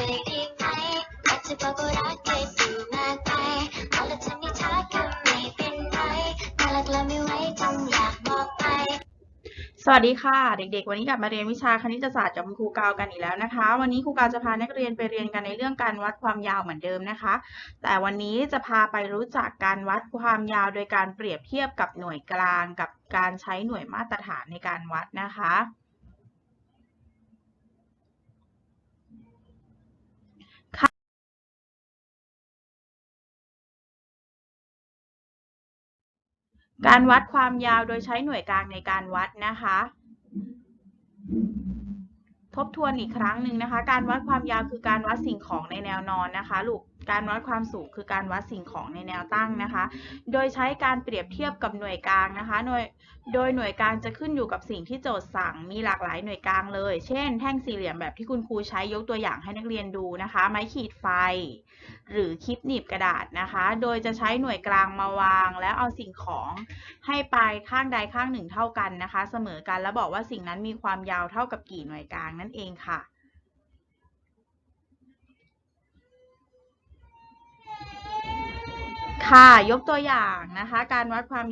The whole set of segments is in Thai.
สวัสดีค่ะ เด็กๆ วันนี้กลับมาเรียนวิชาคณิตศาสตร์กับครูกาวกันอีกแล้วนะคะ วันนี้ครูกาวจะพานักเรียนไปเรียนกันในเรื่องการวัดความยาวเหมือนเดิมนะคะ แต่วันนี้จะพาไปรู้จักการวัดความยาวโดยการเปรียบเทียบกับหน่วยกลางกับการใช้หน่วยมาตรฐานในการวัดนะคะ การวัดความยาวโดยใช้หน่วยกลางในการวัดนะคะ ทบทวนอีกครั้งหนึ่งนะคะ การวัดความยาวคือการวัดสิ่งของในแนวนอนนะคะลูก การวัดความสูงคือการวัดสิ่งของในแนวตั้งนะคะ โดยใช้การเปรียบเทียบกับหน่วยกลางนะคะโดยโดยหน่วยกลางจะขึ้นอยู่กับสิ่งที่โจทย์สั่ง มีหลากหลายหน่วยกลางเลย เช่น แท่งสี่เหลี่ยมแบบที่คุณครูใช้ยกตัวอย่างให้นักเรียนดูนะคะ ไม้ขีดไฟ หรือคลิปหนีบกระดาษนะคะ โดยจะใช้หน่วยกลางมาวาง แล้วเอาสิ่งของให้ปลายข้างใดข้างหนึ่งเท่ากันนะคะ เสมอกันแล้วบอกว่าสิ่งนั้นมีความยาวเท่ากับกี่หน่วยกลางนั่นเองค่ะ ค่ะ ยกตัวอย่างนะคะ การวัดความ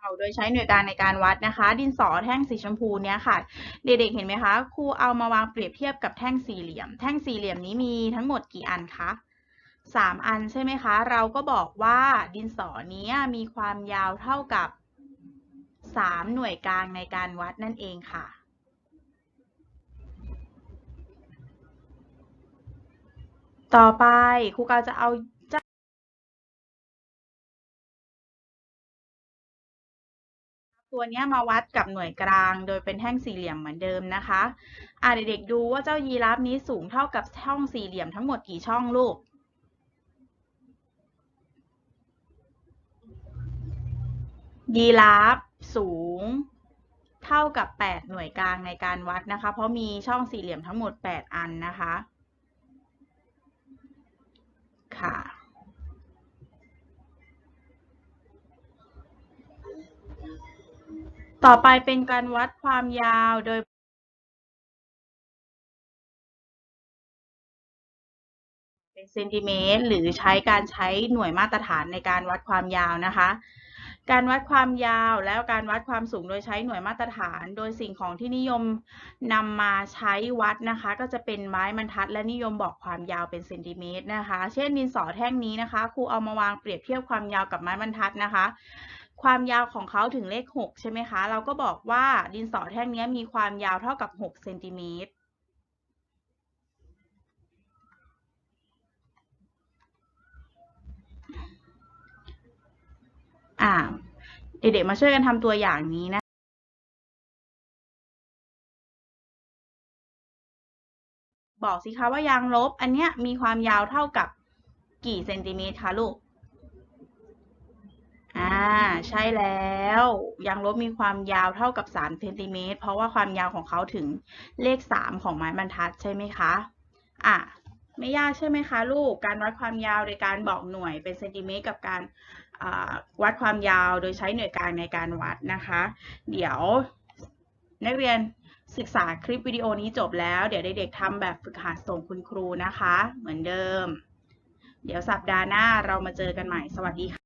ยาวโดยใช้หน่วยกางในการวัดนะคะ ดินสอแท่งสีชมพูเนี้ยค่ะ เด็กๆเห็นไหมคะครูเอามาวางเปรียบเทียบกับแท่งสี่เหลี่ยม แท่งสี่เหลี่ยมนี้มีทั้งหมดกี่อันคะสามอันใช่ไหมคะ เราก็บอกว่าดินสอนี้มีความยาวเท่ากับสามหน่วยกลางในการวัดนั่นเองค่ะ ต่อไปครูกาวจะเอาตัวนี้มาวัดกับหน่วยกลางโดยเป็นแท่งสี่เหลี่ยมเหมือนเดิมนะคะอะเด็กๆดูว่าเจ้ายีราฟนี้สูงเท่ากับช่องสี่เหลี่ยมทั้งหมดกี่ช่องลูก ยีราฟสูงเท่ากับ 8 หน่วยกลางในการวัดนะคะ เพราะมีช่องสี่เหลี่ยมทั้งหมด 8 อันนะคะ ค่ะ ต่อไปเป็นการวัดความยาวโดยเป็นเซนติเมตรหรือใช้การใช้หน่วยมาตรฐานในการวัดความยาวนะคะ การวัดความยาวแล้วการวัดความสูงโดยใช้หน่วยมาตรฐาน โดยสิ่งของที่นิยมนำมาใช้วัดนะคะ ก็จะเป็นไม้บรรทัด และนิยมบอกความยาวเป็นเซนติเมตรนะคะ เช่นดินสอแท่งนี้นะคะครูเอามาวางเปรียบเทียบความยาวกับไม้บรรทัดนะคะ ความยาวของเขาถึงเลข 6 ใช่ไหมคะ เราก็บอกว่าดินสอแท่งนี้มีความยาวเท่ากับ 6 เซนติเมตร อ่า เด็กๆมาช่วยกันทำตัวอย่างนี้นะบอกสิคะว่ายางลบอันเนี้ยมีความยาวเท่ากับกี่เซนติเมตรคะลูก อ่า ใช่แล้ว ยางลบมีความยาวเท่ากับ3เซนติเมตรเพราะว่าความยาวของเขาถึงเลข 3 ของไม้บรรทัดใช่ไหมคะ อะ ไม่ยากใช่ไหมคะลูก การวัดความยาวโดยการบอกหน่วยเป็นเซนติเมตรกับการ วัดความยาวโดยใช้หน่วยกลางในการวัดนะคะ เดี๋ยวนักเรียนศึกษาคลิปวิดีโอนี้จบแล้ว เดี๋ยวเด็กๆทำแบบฝึกหัดส่งคุณครูนะคะ เหมือนเดิม เดี๋ยวสัปดาห์หน้าเรามาเจอกันใหม่ สวัสดีค่ะ